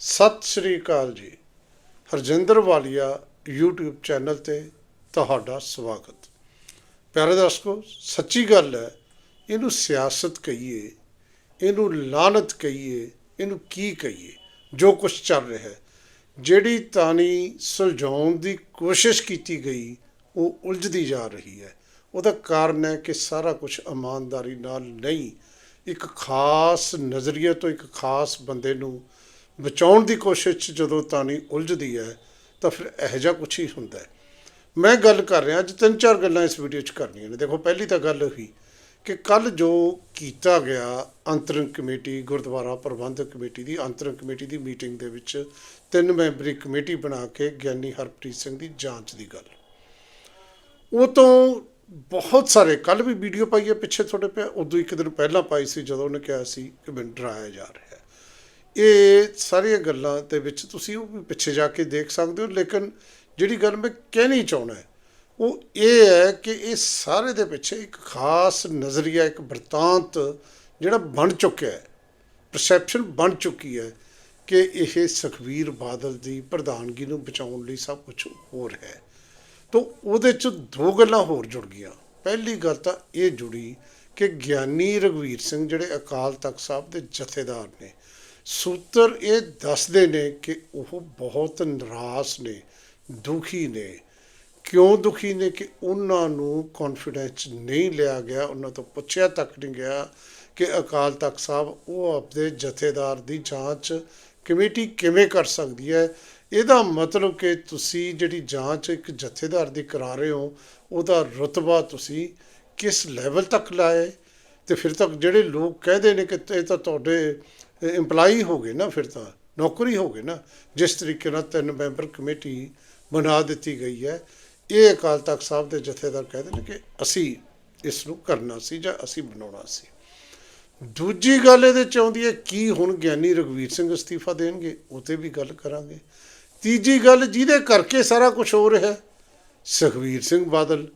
ਸਤਿ ਸ੍ਰੀ ਅਕਾਲ ਜੀ। ਹਰਜਿੰਦਰ ਵਾਲੀਆ YouTube channel ਤੇ ਤੁਹਾਡਾ ਸਵਾਗਤ। ਪਿਆਰੇ ਦਰਸ਼ਕੋ, ਸੱਚੀ ਗੱਲ ਹੈ, ਇਹਨੂੰ ਸਿਆਸਤ ਕਹੀਏ, ਇਹਨੂੰ ਲਾਨਤ ਕਹੀਏ, ਇਹਨੂੰ ਕੀ ਕਹੀਏ, ਜੋ ਕੁਝ ਚੱਲ ਰਿਹਾ ਹੈ। ਜਿਹੜੀ ਤਾਣੀ ਸੁਲਝਾਉਣ ਦੀ ਕੋਸ਼ਿਸ਼ ਕੀਤੀ ਗਈ, ਉਹ ਉਲਝਦੀ ਜਾ ਰਹੀ ਹੈ। ਉਹਦਾ ਕਾਰਨ ਹੈ ਕਿ ਸਾਰਾ ਕੁਝ ਇਮਾਨਦਾਰੀ ਨਾਲ ਨਹੀਂ, ਇੱਕ ਖਾਸ ਨਜ਼ਰੀਏ ਤੋਂ ਇੱਕ ਖਾਸ ਬੰਦੇ ਨੂੰ ਬਚਾਉਣ ਦੀ ਕੋਸ਼ਿਸ਼ 'ਚ ਜਦੋਂ ਤਾਣੀ ਉਲਝਦੀ ਹੈ, ਤਾਂ ਫਿਰ ਇਹੋ ਜਿਹਾ ਕੁਛ ਹੀ ਹੁੰਦਾ ਹੈ। ਮੈਂ ਗੱਲ ਕਰ ਰਿਹਾ, ਅੱਜ ਤਿੰਨ ਚਾਰ ਗੱਲਾਂ ਇਸ ਵੀਡੀਓ 'ਚ ਕਰਨੀਆਂ ਨੇ। ਦੇਖੋ, ਪਹਿਲੀ ਤਾਂ ਗੱਲ ਹੋਈ ਕਿ ਕੱਲ ਜੋ ਕੀਤਾ ਗਿਆ ਅੰਤਰੰਗ ਕਮੇਟੀ, ਗੁਰਦੁਆਰਾ ਪ੍ਰਬੰਧਕ ਕਮੇਟੀ ਦੀ ਅੰਤਰੰਗ ਕਮੇਟੀ ਦੀ ਮੀਟਿੰਗ ਦੇ ਵਿੱਚ ਤਿੰਨ ਮੈਂਬਰੀ ਕਮੇਟੀ ਬਣਾ ਕੇ ਗਿਆਨੀ ਹਰਪ੍ਰੀਤ ਸਿੰਘ ਦੀ ਜਾਂਚ ਦੀ ਗੱਲ। ਉਹ ਤੋਂ ਬਹੁਤ ਸਾਰੇ ਕੱਲ ਵੀ ਵੀਡੀਓ ਪਾਈ ਹੈ, ਪਿੱਛੇ ਤੁਹਾਡੇ ਪਿਆ, ਉਦੋਂ ਇੱਕ ਦਿਨ ਪਹਿਲਾਂ ਪਾਈ ਸੀ ਜਦੋਂ ਉਹਨੇ ਕਿਹਾ ਸੀ ਕਿ ਮੈਨੂੰ ਡਰਾਇਆ ਜਾ ਰਿਹਾ। ਇਹ ਸਾਰੀਆਂ ਗੱਲਾਂ ਦੇ ਵਿੱਚ ਤੁਸੀਂ ਉਹ ਵੀ ਪਿੱਛੇ ਜਾ ਕੇ ਦੇਖ ਸਕਦੇ ਹੋ, ਲੇਕਿਨ ਜਿਹੜੀ ਗੱਲ ਮੈਂ ਕਹਿਣੀ ਚਾਹੁੰਦਾ ਉਹ ਇਹ ਹੈ ਕਿ ਇਹ ਸਾਰੇ ਦੇ ਪਿੱਛੇ ਇੱਕ ਖਾਸ ਨਜ਼ਰੀਆ, ਇੱਕ ਵਰਤਾਂਤ ਜਿਹੜਾ ਬਣ ਚੁੱਕਿਆ ਹੈ ਪਰਸੈਪਸ਼ਨ ਬਣ ਚੁੱਕੀ ਹੈ ਕਿ ਇਹ ਸੁਖਵੀਰ ਬਾਦਲ ਦੀ ਪ੍ਰਧਾਨਗੀ ਨੂੰ ਬਚਾਉਣ ਲਈ ਸਭ ਕੁਝ ਹੋਰ ਹੈ। ਤਾਂ ਉਹਦੇ ਚ ਦੋ ਗੱਲਾਂ ਹੋਰ ਜੁੜ ਗਈਆਂ। ਪਹਿਲੀ ਗੱਲ ਤਾਂ ਇਹ ਜੁੜੀ ਕਿ ਗਿਆਨੀ ਰਗਵੀਰ ਸਿੰਘ ਜਿਹੜੇ ਅਕਾਲ ਤਖਤ ਸਾਹਿਬ ਦੇ ਜਥੇਦਾਰ ਨੇ ਸੂਤਰ ਇਹ ਦੱਸਦੇ ਨੇ ਕਿ ਉਹ ਬਹੁਤ ਨਿਰਾਸ਼ ਨੇ, ਦੁਖੀ ਨੇ। ਕਿਉਂ ਦੁਖੀ ਨੇ ਕਿ ਉਹਨਾਂ ਨੂੰ ਕੌਨਫੀਡੈਂਸ ਨਹੀਂ ਲਿਆ ਗਿਆ, ਉਹਨਾਂ ਤੋਂ ਪੁੱਛਿਆ ਤੱਕ ਨਹੀਂ ਗਿਆ ਕਿ ਅਕਾਲ ਤਖਤ ਸਾਹਿਬ ਉਹ ਆਪਣੇ ਜਥੇਦਾਰ ਦੀ ਜਾਂਚ ਕਮੇਟੀ ਕਿਵੇਂ ਕਰ ਸਕਦੀ ਹੈ। ਇਹਦਾ ਮਤਲਬ ਕਿ ਤੁਸੀਂ ਜਿਹੜੀ ਜਾਂਚ ਇੱਕ ਜਥੇਦਾਰ ਦੀ ਕਰਾ ਰਹੇ ਹੋ, ਉਹਦਾ ਰਤਬਾ ਤੁਸੀਂ ਕਿਸ ਲੈਵਲ ਤੱਕ ਲਾਏ ਤੇ ਫਿਰ ਤੱਕ ਜਿਹੜੇ ਲੋਕ ਕਹਦੇ ਨੇ ਕਿ ਇਹ ਤਾਂ ਤੁਹਾਡੇ EMPLOYEE ਹੋ ਗਏ ਨਾ ਫਿਰ ਤਾਂ ਨੌਕਰੀ ਹੋ ਗਏ ਨਾ ਜਿਸ ਤਰੀਕੇ ਨਾਲ ਤਿੰਨ ਮੈਂਬਰ ਕਮੇਟੀ ਬਣਾ ਦਿੱਤੀ ਗਈ ਹੈ ਇਹ ਅਕਾਲ ਤਖਤ ਸਾਹਿਬ ਦੇ ਜਥੇਦਾਰ ਕਹਿੰਦੇ ਨੇ ਕਿ ਅਸੀਂ ਇਸ ਨੂੰ ਕਰਨਾ ਸੀ ਜਾਂ ਅਸੀਂ ਬਣਾਉਣਾ ਸੀ। ਦੂਜੀ ਗੱਲ ਇਹਦੇ ਚ ਆਉਂਦੀ ਹੈ ਕੀ ਹੁਣ ਗਿਆਨੀ ਰਗਵੀਰ ਸਿੰਘ ਅਸਤੀਫਾ ਦੇਣਗੇ ਉਹ ਤੇ ਵੀ ਗੱਲ ਕਰਾਂਗੇ। ਤੀਜੀ ਗੱਲ ਜਿਹਦੇ ਕਰਕੇ ਸਾਰਾ ਕੁਝ ਹੋ ਰਿਹਾ ਹੈ, ਸੁਖਵੀਰ ਸਿੰਘ ਬਾਦਲ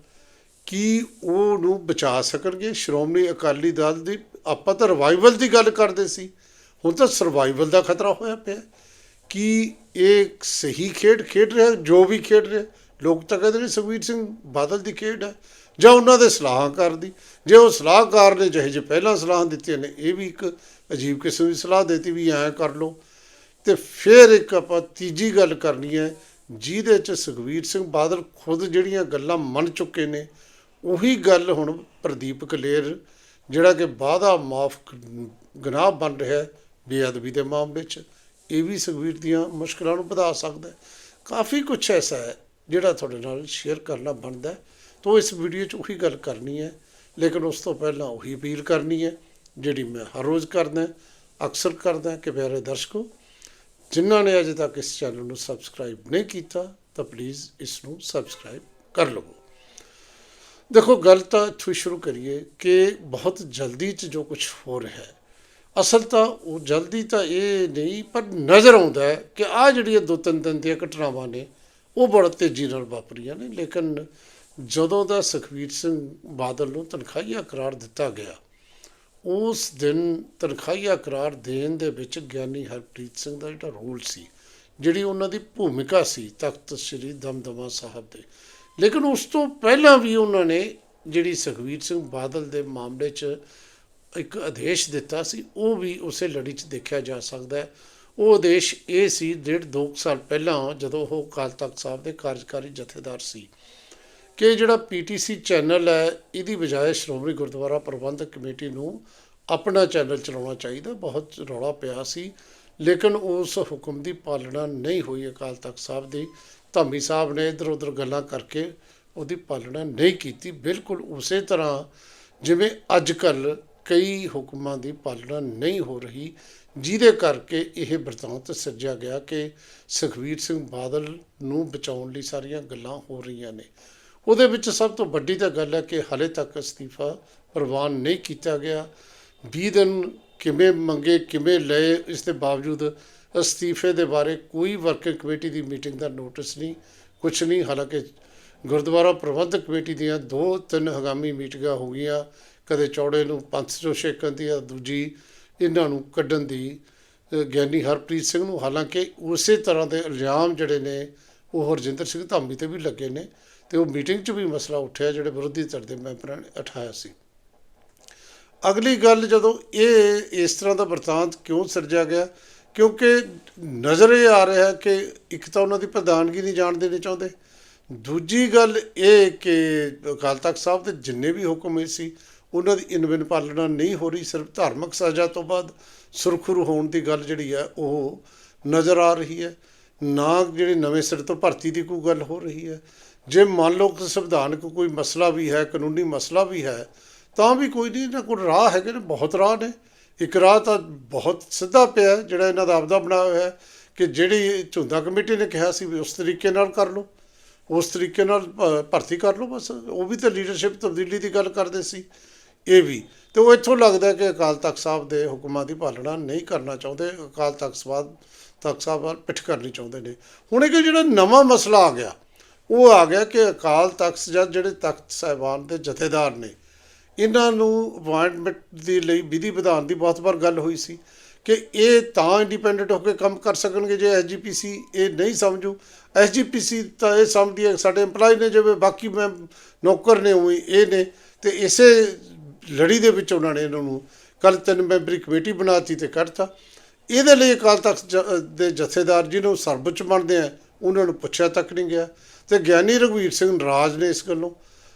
ਕੀ ਉਹ ਨੂੰ ਬਚਾ ਸਕਣਗੇ? ਸ਼੍ਰੋਮਣੀ ਅਕਾਲੀ ਦਲ ਦੀ ਆਪਾਂ ਤਾਂ ਰਿਵਾਈਵਲ ਦੀ ਗੱਲ ਕਰਦੇ ਸੀ। ਹੁਣ ਤਾਂ ਸਰਵਾਈਵਲ ਦਾ ਖਤਰਾ ਹੋਇਆ ਪਿਆ। ਕਿ ਇਹ ਸਹੀ ਖੇਡ ਖੇਡ ਰਿਹਾ, ਜੋ ਵੀ ਖੇਡ ਰਿਹਾ, ਲੋਕ ਤਾਂ ਕਹਿੰਦੇ ਨੇ ਸੁਖਵੀਰ ਸਿੰਘ ਬਾਦਲ ਦੀ ਖੇਡ ਹੈ, ਜਾਂ ਉਹਨਾਂ ਦੇ ਸਲਾਹਕਾਰ ਦੀ। ਜੇ ਉਹ ਸਲਾਹਕਾਰ ਨੇ, ਜਿਹੇ ਜਿਹੇ ਪਹਿਲਾਂ ਸਲਾਹ ਦਿੱਤੀਆਂ ਨੇ, ਇਹ ਵੀ ਇੱਕ ਅਜੀਬ ਕਿਸਮ ਦੀ ਸਲਾਹ ਦਿੱਤੀ ਵੀ ਐਂ ਕਰ ਲਓ। ਤੇ ਫਿਰ ਇੱਕ ਆਪਾਂ ਤੀਜੀ ਗੱਲ ਕਰਨੀ ਹੈ, ਜਿਹਦੇ ਚ ਸੁਖਵੀਰ ਸਿੰਘ ਬਾਦਲ ਖੁਦ ਜਿਹੜੀਆਂ ਗੱਲਾਂ ਮੰਨ ਚੁੱਕੇ ਨੇ, ਉਹੀ ਗੱਲ ਹੁਣ ਪ੍ਰਦੀਪ ਕਲੇਰ, ਜਿਹੜਾ ਕਿ ਵਾਅਦਾ ਮਾਫ ਗੁਨਾਹ ਬਣ ਰਿਹਾ ਹੈ ਬੇਅਦਬੀ ਦੇ ਮਾਮਲੇ 'ਚ, ਇਹ ਵੀ ਸੁਖਵੀਰ ਦੀਆਂ ਮੁਸ਼ਕਲਾਂ ਨੂੰ ਵਧਾ ਸਕਦਾ ਹੈ। ਕਾਫੀ ਕੁਝ ਐਸਾ ਹੈ ਜਿਹੜਾ ਤੁਹਾਡੇ ਨਾਲ ਸ਼ੇਅਰ ਕਰਨਾ ਬਣਦਾ ਤਾਂ ਤੋ ਇਸ ਵੀਡੀਓ 'ਚ ਉਹੀ ਗੱਲ ਕਰਨੀ ਹੈ, ਲੇਕਿਨ ਉਸ ਤੋਂ ਪਹਿਲਾਂ ਉਹੀ ਅਪੀਲ ਕਰਨੀ ਹੈ, ਜਿਹੜੀ ਮੈਂ ਹਰ ਰੋਜ਼ ਕਰਦਾ ਅਕਸਰ ਕਰਦਾ ਕਿ ਪਿਆਰੇ ਦਰਸ਼ਕੋ, ਜਿਨ੍ਹਾਂ ਨੇ ਅਜੇ ਤੱਕ ਇਸ ਚੈਨਲ ਨੂੰ ਸਬਸਕ੍ਰਾਈਬ ਨਹੀਂ ਕੀਤਾ, ਤਾਂ ਪਲੀਜ਼ ਇਸ ਨੂੰ ਸਬਸਕ੍ਰਾਈਬ ਕਰ ਲਵੋ। ਦੇਖੋ, ਗੱਲ ਤਾਂ ਇੱਥੋਂ ਸ਼ੁਰੂ ਕਰੀਏ ਕਿ ਬਹੁਤ ਜਲਦੀ ਚ ਜੋ ਕੁਝ ਹੋ ਰਿਹਾ ਹੈ ਅਸਲ ਤਾਂ ਉਹ ਜਲਦੀ ਤਾਂ ਇਹ ਨਹੀਂ, ਪਰ ਨਜ਼ਰ ਆਉਂਦਾ ਹੈ ਕਿ ਆ ਜਿਹੜੀਆਂ ਦੋ ਤਿੰਨ ਦਿਨ ਦੀਆਂ ਘਟਨਾਵਾਂ ਨੇ, ਉਹ ਬੜਾ ਤੇਜ਼ੀ ਨਾਲ ਵਾਪਰੀਆਂ ਨੇ, ਲੇਕਿਨ ਜਦੋਂ ਦਾ ਸੁਖਵੀਰ ਸਿੰਘ ਬਾਦਲ ਨੂੰ ਤਨਖਾਹੀਆ ਕਰਾਰ ਦਿੱਤਾ ਗਿਆ, ਉਸ ਦਿਨ ਤਨਖਾਹੀਆ ਕਰਾਰ ਦੇਣ ਦੇ ਵਿੱਚ ਗਿਆਨੀ ਹਰਪ੍ਰੀਤ ਸਿੰਘ ਦਾ ਜਿਹੜਾ ਰੋਲ ਸੀ, ਜਿਹੜੀ ਉਹਨਾਂ ਦੀ ਭੂਮਿਕਾ ਸੀ, ਤਖਤ ਸ੍ਰੀ ਦਮਦਮਾ ਸਾਹਿਬ ਦੇ, ਲੇਕਿਨ ਉਸ ਤੋਂ ਪਹਿਲਾਂ ਵੀ ਉਹਨਾਂ ਨੇ ਜਿਹੜੀ ਸੁਖਵੀਰ ਸਿੰਘ ਬਾਦਲ ਦੇ ਮਾਮਲੇ 'ਚ ਇੱਕ ਆਦੇਸ਼ ਦਿੱਤਾ ਸੀ, ਉਹ ਵੀ ਉਸੇ ਲੜੀ 'ਚ ਦੇਖਿਆ ਜਾ ਸਕਦਾ ਹੈ। ਉਹ ਆਦੇਸ਼ ਇਹ ਸੀ, ਡੇਢ ਦੋ ਕੁ ਸਾਲ ਪਹਿਲਾਂ ਜਦੋਂ ਉਹ ਅਕਾਲ ਤਖਤ ਸਾਹਿਬ ਦੇ ਕਾਰਜਕਾਰੀ ਜਥੇਦਾਰ ਸੀ ਕਿ ਜਿਹੜਾ ਪੀਟੀਸੀ ਚੈਨਲ ਹੈ, ਇਹਦੀ ਬਜਾਏ ਸ਼੍ਰੋਮਣੀ ਗੁਰਦੁਆਰਾ ਪ੍ਰਬੰਧਕ ਕਮੇਟੀ ਨੂੰ ਆਪਣਾ ਚੈਨਲ ਚਲਾਉਣਾ ਚਾਹੀਦਾ। ਬਹੁਤ ਰੌਲਾ ਪਿਆ ਸੀ, ਲੇਕਿਨ ਉਸ ਹੁਕਮ ਦੀ ਪਾਲਣਾ ਨਹੀਂ ਹੋਈ ਅਕਾਲ ਤਖਤ ਸਾਹਿਬ ਦੀ। ਧਾਮੀ ਸਾਹਿਬ ਨੇ ਇਧਰ ਉਧਰ ਗੱਲਾਂ ਕਰਕੇ ਉਹਦੀ ਪਾਲਣਾ ਨਹੀਂ ਕੀਤੀ। ਬਿਲਕੁਲ ਉਸੇ ਤਰ੍ਹਾਂ ਜਿਵੇਂ ਅੱਜ ਕੱਲ ਕਈ ਹੁਕਮਾਂ ਦੀ ਪਾਲਣਾ ਨਹੀਂ ਹੋ ਰਹੀ, ਜਿਹਦੇ ਕਰਕੇ ਇਹ ਬਰਤਾਂਤ ਸਿਰਜਿਆ ਗਿਆ ਕਿ ਸੁਖਵੀਰ ਸਿੰਘ ਬਾਦਲ ਨੂੰ ਬਚਾਉਣ ਲਈ ਸਾਰੀਆਂ ਗੱਲਾਂ ਹੋ ਰਹੀਆਂ ਨੇ। ਉਹਦੇ ਵਿੱਚ ਸਭ ਤੋਂ ਵੱਡੀ ਤਾਂ ਗੱਲ ਹੈ ਕਿ ਹਾਲੇ ਤੱਕ ਅਸਤੀਫਾ ਪ੍ਰਵਾਨ ਨਹੀਂ ਕੀਤਾ ਗਿਆ। 20 ਦਿਨ ਕਿਵੇਂ ਮੰਗੇ, ਕਿਵੇਂ ਲਏ, ਇਸ ਦੇ ਬਾਵਜੂਦ ਅਸਤੀਫੇ ਦੇ ਬਾਰੇ ਕੋਈ ਵਰਕਿੰਗ ਕਮੇਟੀ ਦੀ ਮੀਟਿੰਗ ਦਾ ਨੋਟਿਸ ਨਹੀਂ ਕੁਝ ਨਹੀਂ। ਹਾਲਾਂਕਿ ਗੁਰਦੁਆਰਾ ਪ੍ਰਬੰਧਕ ਕਮੇਟੀ ਦੀਆਂ ਦੋ ਤਿੰਨ ਹਗਾਮੀ ਮੀਟਿੰਗਾਂ ਹੋ ਗਈਆਂ। ਕਦੇ ਚੌੜੇ ਨੂੰ ਪੰਥ ਚੋਂ ਛੇਕਣ ਦੀ ਆ, ਦੂਜੀ ਇਹਨਾਂ ਨੂੰ ਕੱਢਣ ਦੀ ਗਿਆਨੀ ਹਰਪ੍ਰੀਤ ਸਿੰਘ ਨੂੰ। ਹਾਲਾਂਕਿ ਉਸੇ ਤਰ੍ਹਾਂ ਦੇ ਇਲਜ਼ਾਮ ਜਿਹੜੇ ਨੇ, ਉਹ ਹਰਜਿੰਦਰ ਸਿੰਘ ਧਾਮੀ ਤੇ ਵੀ ਲੱਗੇ ਨੇ ਤੇ ਉਹ ਮੀਟਿੰਗ 'ਚ ਵੀ ਮਸਲਾ ਉੱਠਿਆ, ਜਿਹੜੇ ਵਿਰੋਧੀ ਧਿਰ ਦੇ ਮੈਂਬਰਾਂ ਨੇ ਉਠਾਇਆ ਸੀ। ਅਗਲੀ ਗੱਲ ਜਦੋਂ ਇਹ, ਇਸ ਤਰ੍ਹਾਂ ਦਾ ਵਰਤਾਂਤ ਕਿਉਂ ਸਿਰਜਿਆ ਗਿਆ? ਕਿਉਂਕਿ ਨਜ਼ਰ ਇਹ ਆ ਰਿਹਾ ਕਿ ਇੱਕ ਤਾਂ ਉਹਨਾਂ ਦੀ ਪ੍ਰਧਾਨਗੀ ਨਹੀਂ ਜਾਣ ਦੇਣੀ ਚਾਹੁੰਦੇ। ਦੂਜੀ ਗੱਲ ਇਹ ਕਿ ਅਕਾਲ ਤਖਤ ਸਾਹਿਬ ਦੇ ਜਿੰਨੇ ਵੀ ਹੁਕਮ ਹੋਏ ਸੀ ਉਹਨਾਂ ਦੀ ਇਨਵਿਨ ਪਾਲਣਾ ਨਹੀਂ ਹੋ ਰਹੀ, ਸਿਰਫ ਧਾਰਮਿਕ ਸਜ਼ਾ ਤੋਂ ਬਾਅਦ ਸੁਰਖਰੂ ਹੋਣ ਦੀ ਗੱਲ ਜਿਹੜੀ ਹੈ, ਉਹ ਨਜ਼ਰ ਆ ਰਹੀ ਹੈ। ਨਾ ਜਿਹੜੀ ਨਵੇਂ ਸਿਰ ਤੋਂ ਭਰਤੀ ਦੀ ਕੋਈ ਗੱਲ ਹੋ ਰਹੀ ਹੈ। ਜੇ ਮੰਨ ਲਓ ਕਿ ਸੰਵਿਧਾਨਕ ਕੋਈ ਮਸਲਾ ਵੀ ਹੈ, ਕਾਨੂੰਨੀ ਮਸਲਾ ਵੀ ਹੈ, ਤਾਂ ਵੀ ਕੋਈ ਨਹੀਂ ਨਾ ਕੋਈ ਰਾਹ ਹੈਗੇ ਨੇ, ਬਹੁਤ ਰਾਹ ਨੇ। ਇੱਕ ਰਾਹ ਤਾਂ ਬਹੁਤ ਸਿੱਧਾ ਪਿਆ ਜਿਹੜਾ ਇਹਨਾਂ ਦਾ ਆਪਦਾ ਬਣਾਇਆ ਹੋਇਆ ਹੈ ਕਿ ਜਿਹੜੀ ਝੁੰਦਾ ਕਮੇਟੀ ਨੇ ਕਿਹਾ ਸੀ ਵੀ ਉਸ ਤਰੀਕੇ ਨਾਲ ਕਰ ਲਓ। ਉਸ ਤਰੀਕੇ ਨਾਲ ਭਰਤੀ ਕਰ ਲਓ ਬਸ। ਉਹ ਵੀ ਤਾਂ ਲੀਡਰਸ਼ਿਪ ਤਬਦੀਲੀ ਦੀ ਗੱਲ ਕਰਦੇ ਸੀ। ਇਹ ਵੀ। ਤੇ ਉਹ ਇੱਥੋਂ ਲੱਗਦਾ ਕਿ ਅਕਾਲ ਤਖਤ ਸਾਹਿਬ ਦੇ ਹੁਕਮਾਂ ਦੀ ਪਾਲਣਾ ਨਹੀਂ ਕਰਨਾ ਚਾਹੁੰਦੇ। ਅਕਾਲ ਤਖਤ ਸਾਹਿਬ ਤਖਤ ਸਾਹਿਬ ਵੱਲ ਪਿੱਠ ਕਰਨੀ ਚਾਹੁੰਦੇ ਨੇ। ਹੁਣ ਇਹ ਜਿਹੜਾ ਨਵਾਂ ਮਸਲਾ ਆ ਗਿਆ, ਉਹ ਆ ਗਿਆ ਕਿ ਅਕਾਲ ਤਖਤ ਜਾਂ ਜਿਹੜੇ ਤਖਤ ਸਾਹਿਬਾਨ ਦੇ ਜਥੇਦਾਰ ਨੇ, ਇਹਨਾਂ ਨੂੰ ਅਪਾਇੰਟਮੈਂਟ ਦੇ ਲਈ, ਵਿਧੀ ਵਿਧਾਨ ਦੀ ਬਹੁਤ ਵਾਰ ਗੱਲ ਹੋਈ ਸੀ ਕਿ ਇਹ ਤਾਂ ਇੰਡੀਪੈਂਡੈਂਟ ਹੋ ਕੇ ਕੰਮ ਕਰ ਸਕਣਗੇ ਜੇ ਐਸਜੀਪੀਸੀ ਇਹ ਨਹੀਂ ਸਮਝੂ। ਐਸਜੀਪੀਸੀ ਤਾਂ ਇਹ ਸਮਝਦੀ ਹੈ, ਸਾਡੇ EMPLOYE ਨੇ ਜਿਵੇਂ ਬਾਕੀ ਮੈਂ ਨੌਕਰ ਨੇ ਉਵੇਂ ਇਹ ਨੇ, ਤੇ ਇਸੇ ਲੜੀ ਦੇ ਵਿੱਚ ਉਹਨਾਂ ਨੇ ਇਹਨਾਂ ਨੂੰ ਕੱਲ ਤਿੰਨ ਮੈਂਬਰੀ ਕਮੇਟੀ ਬਣਾਤੀ ਤੇ ਕੱਢਤਾ। ਇਹਦੇ ਲਈ ਅਕਾਲ ਤਖਤ ਜ- ਦੇ ਜਥੇਦਾਰ ਜਿਹਨੂੰ ਸਰਬਉੱਚ ਮੰਨਦੇ ਆ, ਉਹਨਾਂ ਨੂੰ ਪੁੱਛਿਆ ਤੱਕ ਨਹੀਂ ਗਿਆ। ਤੇ ਗਿਆਨੀ ਰਘਵੀਰ ਸਿੰਘ ਨਾਰਾਜ਼ ਨੇ ਇਸ ਗੱਲੋਂ,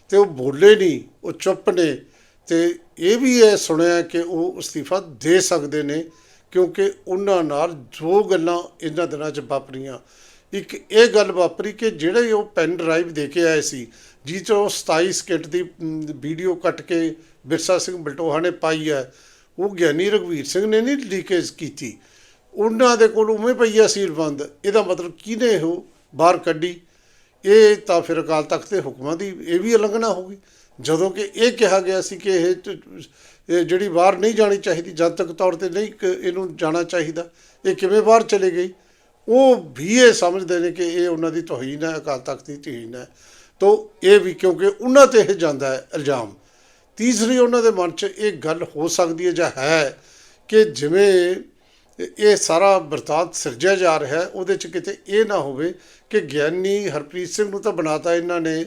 ਤੇ ਉਹ ਬੋਲੇ ਨਹੀਂ, ਉਹ ਚੁੱਪ ਨੇ। ਤੇ ਇਹ ਵੀ ਇਹ ਸੁਣਿਆ ਕਿ ਉਹ ਅਸਤੀਫਾ ਦੇ ਸਕਦੇ ਨੇ, ਕਿਉਂਕਿ ਉਹਨਾਂ ਨਾਲ ਜੋ ਗੱਲਾਂ ਇਹਨਾਂ ਦਿਨਾਂ 'ਚ ਵਾਪਰੀਆਂ। ਇੱਕ ਇਹ ਗੱਲ ਵਾਪਰੀ ਕਿ ਜਿਹੜੇ ਉਹ ਪੈਨ ਡਰਾਈਵ ਦੇ ਕੇ ਆਏ ਸੀ ਜਿਹ 'ਚੋਂ 27 ਸਕਿੰਟ ਦੀ ਵੀਡੀਓ ਕੱਟ ਕੇ ਵਿਰਸਾ ਸਿੰਘ ਬਲਟੋਹਾ ਨੇ ਪਾਈ ਹੈ, ਉਹ ਗਿਆਨੀ ਰਘਵੀਰ ਸਿੰਘ ਨੇ ਨਹੀਂ ਲੀਕੇਜ ਕੀਤੀ। ਉਹਨਾਂ ਦੇ ਕੋਲ ਉਵੇਂ ਪਈ ਹੈ ਸੀਲਬੰਦ ਇਹਦਾ ਮਤਲਬ ਕਿਹਨੇ ਉਹ ਬਾਹਰ ਕੱਢੀ? ਇਹ ਤਾਂ ਫਿਰ ਅਕਾਲ ਤਖਤ ਦੇ ਹੁਕਮਾਂ ਦੀ ਇਹ ਵੀ ਉਲੰਘਣਾ ਹੋ ਗਈ। ਜਦੋਂ ਕਿ ਇਹ ਕਿਹਾ ਗਿਆ ਸੀ ਕਿ ਇਹ ਜਿਹੜੀ ਬਾਹਰ ਨਹੀਂ ਜਾਣੀ ਚਾਹੀਦੀ, ਜਨਤਕ ਤੌਰ ਤੇ ਨਹੀਂ ਕ- ਇਹਨੂੰ ਜਾਣਾ ਚਾਹੀਦਾ, ਇਹ ਕਿਵੇਂ ਬਾਹਰ ਚਲੇ ਗਈ? ਉਹ ਵੀ ਇਹ ਸਮਝਦੇ ਨੇ ਕਿ ਇਹ ਉਹਨਾਂ ਦੀ ਤੋਹੀਨ ਹੈ, ਅਕਾਲ ਤਖਤ ਦੀ ਤੋਹੀਨ ਹੈ। ਤੋ ਇਹ ਵੀ ਕਿਉਂਕਿ ਉਹਨਾਂ ਤੇ ਇਹ ਜਾਂਦਾ ਹੈ ਇਲਜ਼ਾਮ। ਤੀਸਰੀ ਉਹਨਾਂ ਦੇ ਮਨ 'ਚ ਇਹ ਗੱਲ ਹੋ ਸਕਦੀ ਹੈ ਜਾਂ ਹੈ ਕਿ ਜਿਵੇਂ ਇਹ ਸਾਰਾ ਵਰਤਾਂਤ ਸਿਰਜਿਆ ਜਾ ਰਿਹਾ ਉਹਦੇ 'ਚ ਕਿਤੇ ਇਹ ਨਾ ਹੋਵੇ ਕਿ ਗਿਆਨੀ ਹਰਪ੍ਰੀਤ ਸਿੰਘ ਨੂੰ ਤਾਂ ਬਣਾਤਾ ਇਹਨਾਂ ਨੇ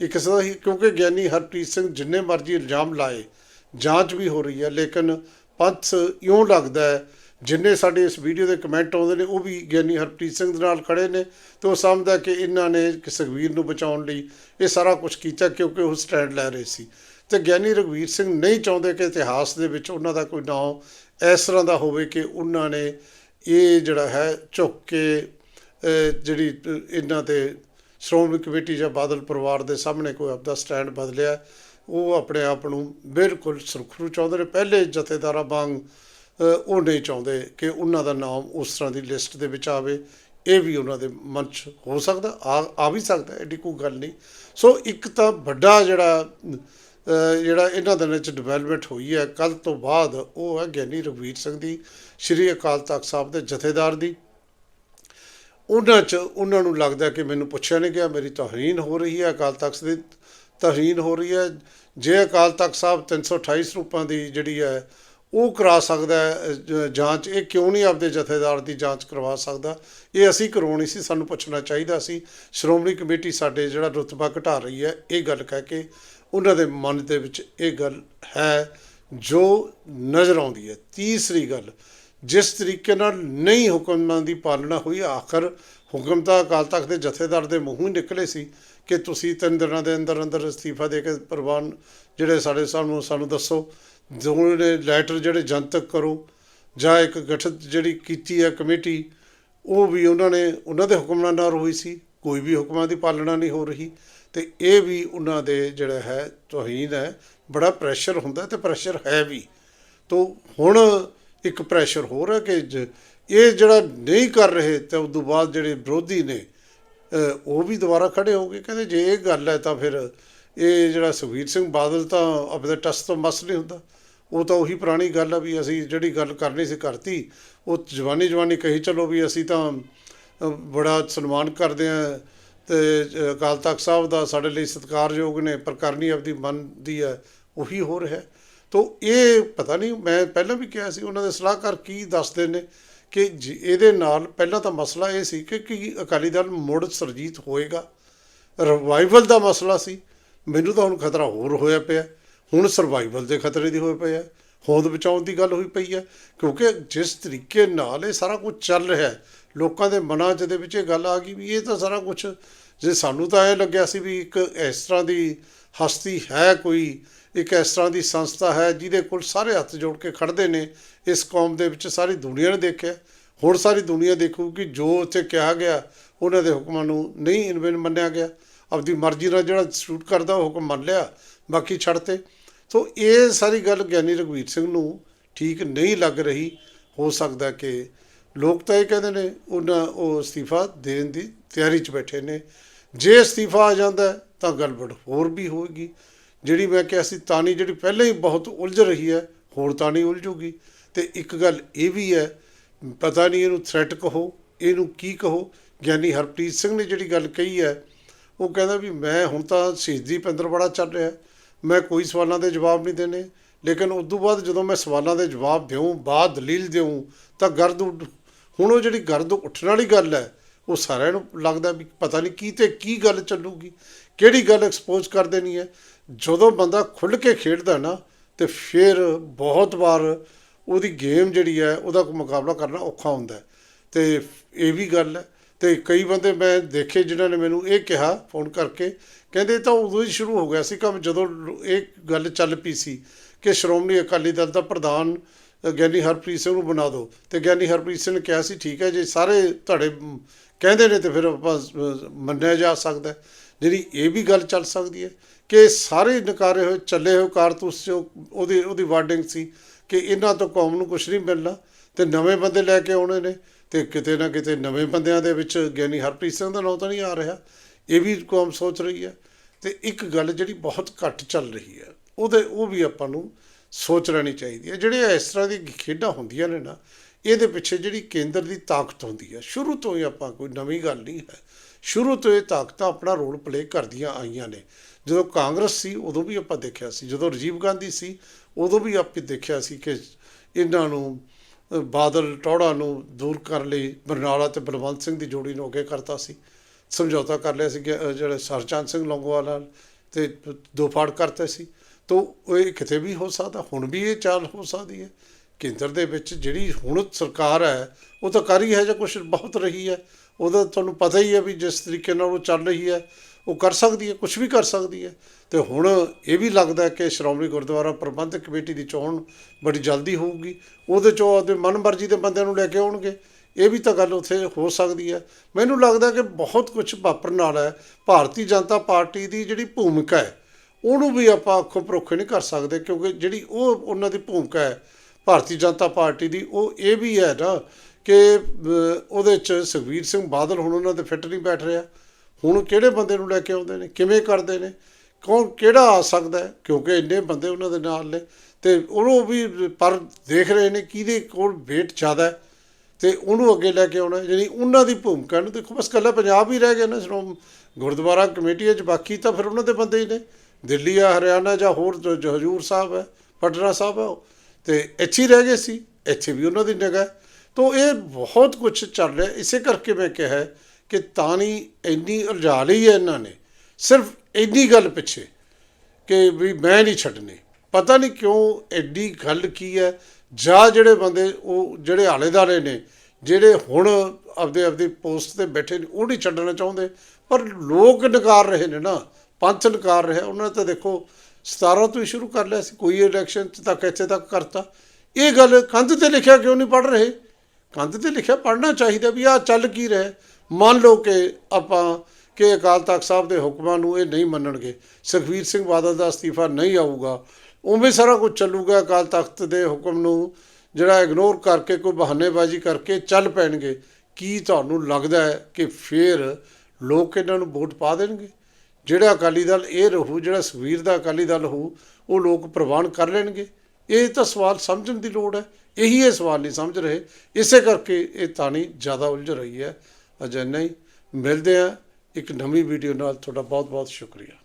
ਇੱਕ ਕਿਸਮ ਦਾ ਕਿਉਂਕਿ ਗਿਆਨੀ ਹਰਪ੍ਰੀਤ ਸਿੰਘ ਜਿੰਨੇ ਮਰਜ਼ੀ ਇਲਜ਼ਾਮ ਲਾਏ, ਜਾਂਚ ਵੀ ਹੋ ਰਹੀ ਹੈ, ਲੇਕਿਨ ਪੰਥ ਇਉਂ ਲੱਗਦਾ ਹੈ ਜਿੰਨੇ ਸਾਡੇ ਇਸ ਵੀਡੀਓ ਦੇ ਕਮੈਂਟ ਆਉਂਦੇ ਨੇ, ਉਹ ਵੀ ਗਿਆਨੀ ਹਰਪ੍ਰੀਤ ਸਿੰਘ ਦੇ ਨਾਲ ਖੜੇ ਨੇ ਤੇ ਉਹ ਸਮਝਦਾ ਕਿ ਇਹਨਾਂ ਨੇ ਸੁਖਬੀਰ ਨੂੰ ਬਚਾਉਣ ਲਈ ਇਹ ਸਾਰਾ ਕੁਝ ਕੀਤਾ ਕਿਉਂਕਿ ਉਹ ਸਟੈਂਡ ਲੈ ਰਹੇ ਸੀ। ਤੇ ਗਿਆਨੀ ਰਘਵੀਰ ਸਿੰਘ ਨਹੀਂ ਚਾਹੁੰਦੇ ਕਿ ਇਤਿਹਾਸ ਦੇ ਵਿੱਚ ਉਹਨਾਂ ਦਾ ਕੋਈ ਨਾਮ ਇਸ ਤਰ੍ਹਾਂ ਦਾ ਹੋਵੇ ਕਿ ਉਹਨਾਂ ਨੇ ਇਹ ਜਿਹੜਾ ਹੈ ਝੁੱਕ ਕੇ ਜਿਹੜੀ ਇਹਨਾਂ ਤੇ ਸ਼੍ਰੋਮਣੀ ਕਮੇਟੀ ਜਾਂ ਬਾਦਲ ਪਰਿਵਾਰ ਦੇ ਸਾਹਮਣੇ ਕੋਈ ਆਪਦਾ ਸਟੈਂਡ ਬਦਲਿਆ, ਉਹ ਆਪਣੇ ਆਪ ਨੂੰ ਬਿਲਕੁਲ ਸੁਰਖਰੂ ਚਾਹੁੰਦੇ ਨੇ। ਪਹਿਲੇ ਜਥੇਦਾਰਾਂ ਵਾਂਗ ਉਹ ਨਹੀਂ ਚਾਹੁੰਦੇ ਕਿ ਉਹਨਾਂ ਦਾ ਨਾਮ ਉਸ ਤਰ੍ਹਾਂ ਦੀ ਲਿਸਟ ਦੇ ਵਿੱਚ ਆਵੇ। ਇਹ ਵੀ ਉਹਨਾਂ ਦੇ ਮਨ 'ਚ ਹੋ ਸਕਦਾ, ਆ ਆ ਵੀ ਸਕਦਾ, ਐਡੀ ਕੋਈ ਗੱਲ ਨਹੀਂ। ਸੋ ਇੱਕ ਤਾਂ ਵੱਡਾ ਜਿਹੜਾ ਜਿਹੜਾ ਇਹਨਾਂ ਦਿਨਾਂ 'ਚ ਡਿਵੈਲਪਮੈਂਟ ਹੋਈ ਹੈ ਕੱਲ ਤੋਂ ਬਾਅਦ ਉਹ ਹੈ ਗਿਆਨੀ ਰਘਵੀਰ ਸਿੰਘ ਦੀ, ਸ਼੍ਰੀ ਅਕਾਲ ਤਖਤ ਸਾਹਿਬ ਦੇ ਜਥੇਦਾਰ ਦੀ। ਉਹਨਾਂ 'ਚ ਉਹਨਾਂ ਨੂੰ ਲੱਗਦਾ ਕਿ ਮੈਨੂੰ ਪੁੱਛਿਆ ਨਹੀਂ ਗਿਆ, ਮੇਰੀ ਤੋਹੀਨ ਹੋ ਰਹੀ ਹੈ, ਅਕਾਲ ਤਖਤ ਦੀ ਤੋਹੀਨ ਹੋ ਰਹੀ ਹੈ। ਜੇ ਅਕਾਲ ਤਖਤ ਸਾਹਿਬ 328 ਰੂਪਾਂ ਦੀ ਜਿਹੜੀ ਹੈ ਉਹ ਕਰਾ ਸਕਦਾ ਜਾਂਚ। ਇਹ ਕਿਉਂ ਨਹੀਂ ਆਪਦੇ ਜਥੇਦਾਰ ਦੀ ਜਾਂਚ ਕਰਵਾ ਸਕਦਾ? ਇਹ ਅਸੀਂ ਕਰਵਾਉਣੀ ਸੀ, ਸਾਨੂੰ ਪੁੱਛਣਾ ਚਾਹੀਦਾ ਸੀ। ਸ਼੍ਰੋਮਣੀ ਕਮੇਟੀ ਸਾਡੇ ਜਿਹੜਾ ਰੁਤਬਾ ਘਟਾ ਰਹੀ ਹੈ, ਇਹ ਗੱਲ ਕਹਿ ਕੇ ਉਹਨਾਂ ਦੇ ਮਨ ਦੇ ਵਿੱਚ ਇਹ ਗੱਲ ਹੈ, ਜੋ ਨਜ਼ਰ ਆਉਂਦੀ ਹੈ। ਤੀਸਰੀ ਗੱਲ, ਜਿਸ ਤਰੀਕੇ ਨਾਲ ਨਹੀਂ ਹੁਕਮਾਂ ਦੀ ਪਾਲਣਾ ਹੋਈ, ਆਖਰ ਹੁਕਮ ਤਾਂ ਅਕਾਲ ਤਖਤ ਦੇ ਜਥੇਦਾਰ ਦੇ ਮੂੰਹੋਂ ਹੀ ਨਿਕਲੇ ਸੀ ਕਿ ਤੁਸੀਂ ਤਿੰਨ ਦਿਨਾਂ ਦੇ ਅੰਦਰ ਅੰਦਰ ਅਸਤੀਫਾ ਦੇ ਕੇ ਪ੍ਰਵਾਨ ਜਿਹੜੇ ਸਾਡੇ ਸਾਨੂੰ ਸਾਨੂੰ ਦੱਸੋ। ਦੋਨੇ ਲੈਟਰ ਜਿਹੜੇ ਜਨਤਕ ਕਰੋ ਜਾਂ ਇੱਕ ਗਠਿਤ ਜਿਹੜੀ ਕੀਤੀ ਹੈ ਕਮੇਟੀ, ਉਹ ਵੀ ਉਹਨਾਂ ਨੇ, ਉਹਨਾਂ ਦੇ ਹੁਕਮਾਂ ਨਾਲ ਹੋਈ ਸੀ, ਕੋਈ ਵੀ ਹੁਕਮਾਂ ਦੀ ਪਾਲਣਾ ਨਹੀਂ ਹੋ ਰਹੀ। ਤੇ ਇਹ ਵੀ ਉਹਨਾਂ ਦੇ ਜਿਹੜਾ ਹੈ, ਤੋਹੀਨ ਹੈ, ਬੜਾ ਪ੍ਰੈਸ਼ਰ ਹੁੰਦਾ ਤੇ ਪ੍ਰੈਸ਼ਰ ਹੈ ਵੀ। ਤੋ ਹੁਣ ਇੱਕ ਪ੍ਰੈਸ਼ਰ ਹੋ ਰਿਹਾ ਕਿ ਜ- ਇਹ ਜਿਹੜਾ ਨਹੀਂ ਕਰ ਰਹੇ, ਤੇ ਉਸ ਤੋਂ ਬਾਅਦ ਜਿਹੜੇ ਵਿਰੋਧੀ ਨੇ ਉਹ ਵੀ ਦੁਬਾਰਾ ਖੜੇ ਹੋ ਗਏ। ਕਹਿੰਦੇ ਜੇ ਇਹ ਗੱਲ ਹੈ ਤਾਂ ਫਿਰ ਇਹ ਜਿਹੜਾ ਸੁਖਬੀਰ ਸਿੰਘ ਬਾਦਲ ਤਾਂ ਆਪਣੇ ਟਸ ਤੋਂ ਮਸ ਨਹੀਂ ਹੁੰਦਾ। ਉਹ ਤਾਂ ਉਹੀ ਪੁਰਾਣੀ ਗੱਲ ਆ ਵੀ ਅਸੀਂ ਜਿਹੜੀ ਗੱਲ ਕਰਨੀ ਸੀ ਕਰਤੀ, ਉਹ ਜਵਾਨੀ ਜਵਾਨੀ ਕਹੀ ਚਲੋ ਵੀ ਅਸੀਂ ਤਾਂ ਬੜਾ ਸਨਮਾਨ ਕਰਦੇ ਆ ਤੇ ਅਕਾਲ ਤਖਤ ਸਾਹਿਬ ਦਾ ਸਾਡੇ ਲਈ ਸਤਿਕਾਰਯੋਗ ਨੇ, ਪਰ ਕਰਨੀ ਆਪਦੀ ਮਨ ਦੀ ਹੈ, ਉਹੀ ਹੋ ਰਿਹਾ ਹੈ। ਤੋ ਇਹ ਪਤਾ ਨਹੀਂ, ਮੈਂ ਪਹਿਲਾਂ ਵੀ ਕਿਹਾ ਸੀ, ਉਹਨਾਂ ਦੇ ਸਲਾਹਕਾਰ ਕੀ ਦੱਸਦੇ ਨੇ ਕਿ ਜ- ਇਹਦੇ ਨਾਲ ਪਹਿਲਾਂ ਤਾਂ ਮਸਲਾ ਇਹ ਸੀ ਕਿ ਕੀ ਅਕਾਲੀ ਦਲ ਮੁੜ ਸਰਜੀਤ ਹੋਏਗਾ ਰਿਵਾਈਵਲ ਦਾ ਮਸਲਾ ਸੀ, ਮੈਨੂੰ ਤਾਂ ਹੁਣ ਖਤਰਾ ਹੋਰ ਹੋਇਆ ਪਿਆ ਹੁਣ ਸਰਵਾਈਵਲ ਦੇ ਖਤਰੇ ਦੀ ਹੋਏ ਪਏ ਆ ਹੋਂਦ ਬਚਾਉਣ ਦੀ ਗੱਲ ਹੋਈ ਪਈ ਹੈ, ਕਿਉਂਕਿ ਜਿਸ ਤਰੀਕੇ ਨਾਲ ਇਹ ਸਾਰਾ ਕੁਝ ਚੱਲ ਰਿਹਾ ਹੈ, ਲੋਕਾਂ ਦੇ ਮਨਾਂ 'ਚ ਦੇ ਵਿੱਚ ਇਹ ਗੱਲ ਆ ਗਈ ਵੀ ਇਹ ਤਾਂ ਸਾਰਾ ਕੁਝ, ਜੇ ਸਾਨੂੰ ਤਾਂ ਇਹ ਲੱਗਿਆ ਸੀ ਵੀ ਇੱਕ ਇਸ ਤਰ੍ਹਾਂ ਦੀ ਹਸਤੀ ਹੈ ਕੋਈ, ਇੱਕ ਇਸ ਤਰ੍ਹਾਂ ਦੀ ਸੰਸਥਾ ਹੈ ਜਿਹਦੇ ਕੋਲ ਸਾਰੇ ਹੱਥ ਜੋੜ ਕੇ ਖੜਦੇ ਨੇ, ਇਸ ਕੌਮ ਦੇ ਵਿੱਚ ਸਾਰੀ ਦੁਨੀਆ ਨੇ ਦੇਖਿਆ, ਹੁਣ ਸਾਰੀ ਦੁਨੀਆ ਦੇਖੂਗੀ ਜੋ ਉੱਥੇ ਕਿਹਾ ਗਿਆ, ਉਹਨਾਂ ਦੇ ਹੁਕਮਾਂ ਨੂੰ ਨਹੀਂ ਇਨਵੈਨ ਮੰਨਿਆ ਗਿਆ, ਆਪਦੀ ਮਰਜ਼ੀ ਨਾਲ ਜਿਹੜਾ ਸ਼ੂਟ ਕਰਦਾ ਉਹ ਹੁਕਮ ਮੰਨ ਲਿਆ, ਬਾਕੀ ਛੱਡਤੇ ਸੋ ਇਹ ਸਾਰੀ ਗੱਲ ਗਿਆਨੀ ਰਘਵੀਰ ਸਿੰਘ ਨੂੰ ਠੀਕ ਨਹੀਂ ਲੱਗ ਰਹੀ। ਹੋ ਸਕਦਾ ਕਿ ਲੋਕ ਤਾਂ ਇਹ ਕਹਿੰਦੇ ਨੇ ਉਹਨਾਂ ਉਹ ਅਸਤੀਫਾ ਦੇਣ ਦੀ ਤਿਆਰੀ 'ਚ ਬੈਠੇ ਨੇ। ਜੇ ਅਸਤੀਫਾ ਆ ਜਾਂਦਾ ਤਾਂ ਗੜਬੜ ਹੋਰ ਵੀ ਹੋਏਗੀ। ਜਿਹੜੀ ਮੈਂ ਕਿਹਾ ਸੀ ਤਾਣੀ ਜਿਹੜੀ ਪਹਿਲਾਂ ਹੀ ਬਹੁਤ ਉਲਝ ਰਹੀ ਹੈ ਹੋਰ ਤਾਣੀ ਉਲਝੂਗੀ ਤੇ ਇੱਕ ਗੱਲ ਇਹ ਵੀ ਹੈ, ਪਤਾ ਨਹੀਂ ਇਹਨੂੰ ਥ੍ਰੈਟ ਕਹੋ, ਇਹਨੂੰ ਕੀ ਕਹੋ। ਗਿਆਨੀ ਹਰਪ੍ਰੀਤ ਸਿੰਘ ਨੇ ਜਿਹੜੀ ਗੱਲ ਕਹੀ ਹੈ, ਉਹ ਕਹਿੰਦਾ ਵੀ ਮੈਂ ਹੁਣ ਤਾਂ ਸ਼ਹੀਦੀ ਪੰਦਰਵਾੜਾ ਚੱਲ ਰਿਹਾ। ਮੈਂ ਕੋਈ ਸਵਾਲਾਂ ਦੇ ਜਵਾਬ ਨਹੀਂ ਦੇਣੇ ਲੇਕਿਨ ਉਸ ਤੋਂ ਬਾਅਦ ਜਦੋਂ ਮੈਂ ਸਵਾਲਾਂ ਦੇ ਜਵਾਬ ਦਿਉਂ ਬਾਅਦ ਦਲੀਲ ਦਿਉਂ ਤਾਂ ਗਰਦ ਉੱਡ- ਹੁਣ ਉਹ ਜਿਹੜੀ ਗਰਦ ਉੱਠਣ ਵਾਲੀ ਗੱਲ ਹੈ, ਉਹ ਸਾਰਿਆਂ ਨੂੰ ਲੱਗਦਾ ਵੀ ਪਤਾ ਨਹੀਂ ਕੀ ਤੇ ਕੀ ਗੱਲ ਚੱਲੂਗੀ, ਕਿਹੜੀ ਗੱਲ ਐਕਸਪੋਜ਼ ਕਰ ਦੇਣੀ ਹੈ। ਜਦੋਂ ਬੰਦਾ ਖੁੱਲ੍ਹ ਕੇ ਖੇਡਦਾ ਨਾ, ਤੇ ਫਿਰ ਬਹੁਤ ਵਾਰ ਉਹਦੀ ਗੇਮ ਜਿਹੜੀ ਹੈ, ਉਹਦਾ ਮੁਕਾਬਲਾ ਕਰਨਾ ਔਖਾ ਹੁੰਦਾ ਹੈ। ਤੇ ਇਹ ਵੀ ਗੱਲ ਹੈ। ਤੇ ਕਈ ਬੰਦੇ ਮੈਂ ਦੇਖੇ ਜਿਨ੍ਹਾਂ ਨੇ ਮੈਨੂੰ ਇਹ ਕਿਹਾ ਫੋਨ ਕਰਕੇ, ਕਹਿੰਦੇ ਇਹ ਤਾਂ ਉਦੋਂ ਹੀ ਸ਼ੁਰੂ ਹੋ ਗਿਆ ਸੀ ਕੰਮ ਜਦੋਂ ਇਹ ਗੱਲ ਚੱਲ ਪਈ ਸੀ ਕਿ ਸ਼੍ਰੋਮਣੀ ਅਕਾਲੀ ਦਲ ਦਾ ਪ੍ਰਧਾਨ ਗਿਆਨੀ ਹਰਪ੍ਰੀਤ ਸਿੰਘ ਨੂੰ ਬਣਾ ਦਿਓ ਤੇ ਗਿਆਨੀ ਹਰਪ੍ਰੀਤ ਸਿੰਘ ਨੇ ਕਿਹਾ ਸੀ, ਠੀਕ ਹੈ, ਜੇ ਸਾਰੇ ਤੁਹਾਡੇ ਕਹਿੰਦੇ ਨੇ ਤੇ ਫਿਰ ਆਪਾਂ ਮੰਨਿਆ ਜਾ ਸਕਦਾ ਜਿਹੜੀ ਇਹ ਵੀ ਗੱਲ ਚੱਲ ਸਕਦੀ ਹੈ ਕਿ ਸਾਰੇ ਨਕਾਰੇ ਹੋਏ, ਚੱਲੇ ਹੋਏ ਕਾਰਤੂਸ 'ਚ ਉਹਦੀ ਉਹਦੀ ਵਾਰਡਿੰਗ ਸੀ ਕਿ ਇਹਨਾਂ ਤੋਂ ਕੌਮ ਨੂੰ ਕੁਝ ਨਹੀਂ ਮਿਲਣਾ ਤੇ ਨਵੇਂ ਬੰਦੇ ਲੈ ਕੇ ਆਉਣੇ ਨੇ। ਤੇ ਕਿਤੇ ਨਾ ਕਿਤੇ ਨਵੇਂ ਬੰਦਿਆਂ ਦੇ ਵਿੱਚ ਗਿਆਨੀ ਹਰਪ੍ਰੀਤ ਸਿੰਘ ਦਾ ਨਾਂ ਤਾਂ ਨਹੀਂ ਆ ਰਿਹਾ। ਇਹ ਵੀ ਕੌਮ ਸੋਚ ਰਹੀ ਹੈ। ਤੇ ਇੱਕ ਗੱਲ ਜਿਹੜੀ ਬਹੁਤ ਘੱਟ ਚੱਲ ਰਹੀ ਹੈ, ਉਹਦੇ, ਉਹ ਵੀ ਆਪਾਂ ਨੂੰ ਸੋਚ ਲੈਣੀ ਚਾਹੀਦੀ ਹੈ। ਜਿਹੜੇ ਇਸ ਤਰ੍ਹਾਂ ਦੀ ਖੇਡਾਂ ਹੁੰਦੀਆਂ ਨੇ ਨਾ, ਇਹਦੇ ਪਿੱਛੇ ਜਿਹੜੀ ਕੇਂਦਰ ਦੀ ਤਾਕਤ ਹੁੰਦੀ ਹੈ। ਸ਼ੁਰੂ ਤੋਂ ਹੀ ਆਪਾਂ ਕੋਈ ਨਵੀਂ ਗੱਲ ਨਹੀਂ ਹੈ। ਸ਼ੁਰੂ ਤੋਂ ਇਹ ਤਾਕਤਾਂ ਆਪਣਾ ਰੋਲ ਪਲੇ ਕਰਦੀਆਂ ਆਈਆਂ ਨੇ। ਜਦੋਂ ਕਾਂਗਰਸ ਸੀ, ਉਦੋਂ ਵੀ ਆਪਾਂ ਦੇਖਿਆ ਸੀ। ਜਦੋਂ ਰਾਜੀਵ ਗਾਂਧੀ ਸੀ, ਉਦੋਂ ਵੀ ਆਪੇ ਦੇਖਿਆ ਸੀ ਕਿ ਇਹਨਾਂ ਨੂੰ ਬਾਦਲ ਟੌੜਾ ਨੂੰ ਦੂਰ ਕਰਨ ਲਈ ਬਰਨਾਲਾ ਤੇ ਬਲਵੰਤ ਸਿੰਘ ਦੀ ਜੋੜੀ ਨੂੰ ਅੱਗੇ ਕਰਤਾ ਸੀ। ਸਮਝੌਤਾ ਕਰ ਲਿਆ ਸੀ ਕਿ ਜਿਹੜੇ ਸਰਚੰਦ ਸਿੰਘ ਲੌਂਗੋਵਾਲ ਨਾਲ ਤੇ ਦੋ ਫਾੜ ਕਰਤੇ ਸੀ। ਤੋ ਇਹ ਕਿਤੇ ਵੀ ਹੋ ਸਕਦਾ, ਹੁਣ ਵੀ ਇਹ ਚਾਲ ਹੋ ਸਕਦੀ ਹੈ। ਕੇਂਦਰ ਦੇ ਵਿੱਚ ਜਿਹੜੀ ਹੁਣ ਸਰਕਾਰ ਹੈ, ਉਹ ਤਾਂ ਕਰ ਹੀ ਹੈ ਜਾਂ ਕੁਝ ਬਹੁਤ ਰਹੀ ਹੈ। ਉਹਦਾ ਤੁਹਾਨੂੰ ਪਤਾ ਹੀ ਹੈ ਵੀ ਜਿਸ ਤਰੀਕੇ ਨਾਲ ਉਹ ਚੱਲ ਰਹੀ ਹੈ ਉਹ ਕਰ ਸਕਦੀ ਹੈ ਕੁਝ ਵੀ ਕਰ ਸਕਦੀ ਹੈ। ਤੇ ਹੁਣ ਇਹ ਵੀ ਲੱਗਦਾ ਕਿ ਸ਼੍ਰੋਮਣੀ ਗੁਰਦੁਆਰਾ ਪ੍ਰਬੰਧਕ ਕਮੇਟੀ ਦੀ ਚੋਣ ਬੜੀ ਜਲਦੀ ਹੋਊਗੀ। ਉਹਦੇ ਚੋਂ ਆਪਦੇ ਮਨਮਰਜ਼ੀ ਦੇ ਬੰਦਿਆਂ ਨੂੰ ਲੈ ਕੇ ਆਉਣਗੇ। ਇਹ ਵੀ ਤਾਂ ਗੱਲ ਉੱਥੇ ਹੋ ਸਕਦੀ ਹੈ। ਮੈਨੂੰ ਲੱਗਦਾ ਕਿ ਬਹੁਤ ਕੁਝ ਵਾਪਰਨ ਵਾਲਾ ਹੈ। ਭਾਰਤੀ ਜਨਤਾ ਪਾਰਟੀ ਦੀ ਜਿਹੜੀ ਭੂਮਿਕਾ ਹੈ, ਉਹਨੂੰ ਵੀ ਆਪਾਂ ਅੱਖੋਂ ਪਰੋਖੇ ਨਹੀਂ ਕਰ ਸਕਦੇ, ਕਿਉਂਕਿ ਜਿਹੜੀ ਉਹ ਉਹਨਾਂ ਦੀ ਭੂਮਿਕਾ ਹੈ, ਭਾਰਤੀ ਜਨਤਾ ਪਾਰਟੀ ਦੀ, ਉਹ ਇਹ ਵੀ ਹੈ ਨਾ ਕਿ ਉਹਦੇ ਚ ਸੁਖਬੀਰ ਸਿੰਘ ਬਾਦਲ ਹੁਣ ਉਹਨਾਂ ਦੇ ਫਿੱਟ ਨਹੀਂ ਬੈਠ ਰਿਹਾ। ਹੁਣ ਕਿਹੜੇ ਬੰਦੇ ਨੂੰ ਲੈ ਕੇ ਆਉਂਦੇ ਨੇ? ਕਿਵੇਂ ਕਰਦੇ ਨੇ? ਕੌਣ ਕਿਹੜਾ ਆ ਸਕਦਾ ਕਿਉਂਕਿ ਇੰਨੇ ਬੰਦੇ ਉਹਨਾਂ ਦੇ ਨਾਲ ਨੇ ਤੇ ਉਹਨੂੰ ਵੀ ਪਰ ਦੇਖ ਰਹੇ ਨੇ ਕਿਹਦੇ ਕੋਲ ਵੇਟ ਜ਼ਿਆਦਾ ਹੈ ਤੇ ਉਹਨੂੰ ਅੱਗੇ ਲੈ ਕੇ ਆਉਣਾ ਜਿਹੜੀ ਉਹਨਾਂ ਦੀ ਭੂਮਿਕਾ ਨੂੰ ਦੇਖੋ ਬਸ ਕੱਲਾ ਪੰਜਾਬ ਹੀ ਰਹਿ ਗਿਆ ਨਾ ਸ਼੍ਰੋਮ ਗੁਰਦੁਆਰਾ ਕਮੇਟੀ ਵਿੱਚ ਬਾਕੀ ਤਾਂ ਫਿਰ ਉਹਨਾਂ ਦੇ ਬੰਦੇ ਹੀ ਨੇ। ਦਿੱਲੀ ਆ ਹਰਿਆਣਾ ਜਾਂ ਹੋਰ ਜੋ ਜੋ ਹਜੂਰ ਸਾਹਿਬ ਹੈ ਪਟਨਾ ਸਾਹਿਬ ਹੈ ਉਹ, ਤੇ ਇੱਥੇ ਹੀ ਰਹਿ ਗਏ ਸੀ ਇੱਥੇ ਵੀ ਉਹਨਾਂ ਦੀ ਨਿਗਾਹ ਹੈ। ਇਹ ਬਹੁਤ ਕੁਝ ਚੱਲ ਰਿਹਾ ਇਸੇ ਕਰਕੇ ਮੈਂ ਕਿਹਾ ਕਿ ਤਾਣੀ ਇੰਨੀ ਉਲਝਾ ਲਈ ਹੈ ਇਹਨਾਂ ਨੇ। ਸਿਰਫ ਇੰਨੀ ਗੱਲ ਪਿੱਛੇ ਕਿ ਵੀ ਮੈਂ ਨਹੀਂ ਛੱਡਣੇ। ਪਤਾ ਨਹੀਂ ਕਿਉਂ ਐਡੀ ਗੱਲ ਕੀ ਹੈ। ਜਾਂ ਜਿਹੜੇ ਬੰਦੇ ਉਹ ਜਿਹੜੇ ਹਾਲੇਦਾਰੇ ਨੇ, ਜਿਹੜੇ ਹੁਣ ਆਪਦੇ ਆਪਦੀ ਪੋਸਟ ਤੇ ਬੈਠੇ ਨੇ, ਉਹ ਨਹੀਂ ਛੱਡਣਾ ਚਾਹੁੰਦੇ। ਪਰ ਲੋਕ ਨਕਾਰ ਰਹੇ ਨੇ ਨਾ, ਪੰਥ ਨਕਾਰ ਰਿਹਾ। ਉਹਨਾਂ ਤਾਂ ਦੇਖੋ 17 ਤੋਂ ਹੀ ਸ਼ੁਰੂ ਕਰ ਲਿਆ ਸੀ, ਕੋਈ ਇਲੈਕਸ਼ਨ ਤੱਕ, ਇੱਥੇ ਤੱਕ ਕਰਤਾ। ਇਹ ਗੱਲ ਕੰਧ ਤੇ ਲਿਖਿਆ ਕਿਉਂ ਨਹੀਂ ਪੜ ਰਹੇ? ਕੰਧ ਤੇ ਲਿਖਿਆ ਪੜਨਾ ਚਾਹੀਦਾ ਵੀ ਆ ਚੱਲ ਕੀ ਰਿਹਾ। ਮੰਨ ਲਓ ਕਿ ਆਪਾਂ ਕਿ ਅਕਾਲ ਤਖਤ ਸਾਹਿਬ ਦੇ ਹੁਕਮਾਂ ਨੂੰ ਇਹ ਨਹੀਂ ਮੰਨਣਗੇ, ਸੁਖਬੀਰ ਸਿੰਘ ਬਾਦਲ ਦਾ ਅਸਤੀਫਾ ਨਹੀਂ ਆਊਗਾ, ਉਵੇਂ ਸਾਰਾ ਕੁਝ ਚੱਲੂਗਾ, ਅਕਾਲ ਤਖਤ ਦੇ ਹੁਕਮ ਨੂੰ ਜਿਹੜਾ ਇਗਨੋਰ ਕਰਕੇ, ਕੋਈ ਬਹਾਨੇਬਾਜ਼ੀ ਕਰਕੇ ਚੱਲ ਪੈਣਗੇ, ਕੀ ਤੁਹਾਨੂੰ ਲੱਗਦਾ ਹੈ ਕਿ ਫਿਰ ਲੋਕ ਇਹਨਾਂ ਨੂੰ ਵੋਟ ਪਾ ਦੇਣਗੇ? ਜਿਹੜਾ ਅਕਾਲੀ ਦਲ ਇਹ ਰਹੂ, ਜਿਹੜਾ ਸੁਖਬੀਰ ਦਾ ਅਕਾਲੀ ਦਲ ਹੋਊ, ਉਹ ਲੋਕ ਪ੍ਰਵਾਨ ਕਰ ਲੈਣਗੇ? ਇਹ ਤਾਂ ਸਵਾਲ ਸਮਝਣ ਦੀ ਲੋੜ ਹੈ, ਇਹੀ ਇਹ ਸਵਾਲ ਨਹੀਂ ਸਮਝ ਰਹੇ, ਇਸੇ ਕਰਕੇ ਇਹ ਤਾਣੀ ਜ਼ਿਆਦਾ ਉਲਝ ਰਹੀ ਹੈ। ਅਜੇ ਨਹੀਂ। ਮਿਲਦੇ ਆ ਇੱਕ ਨਵੀਂ ਵੀਡੀਓ ਨਾਲ। ਤੁਹਾਡਾ ਬਹੁਤ ਬਹੁਤ ਸ਼ੁਕਰੀਆ।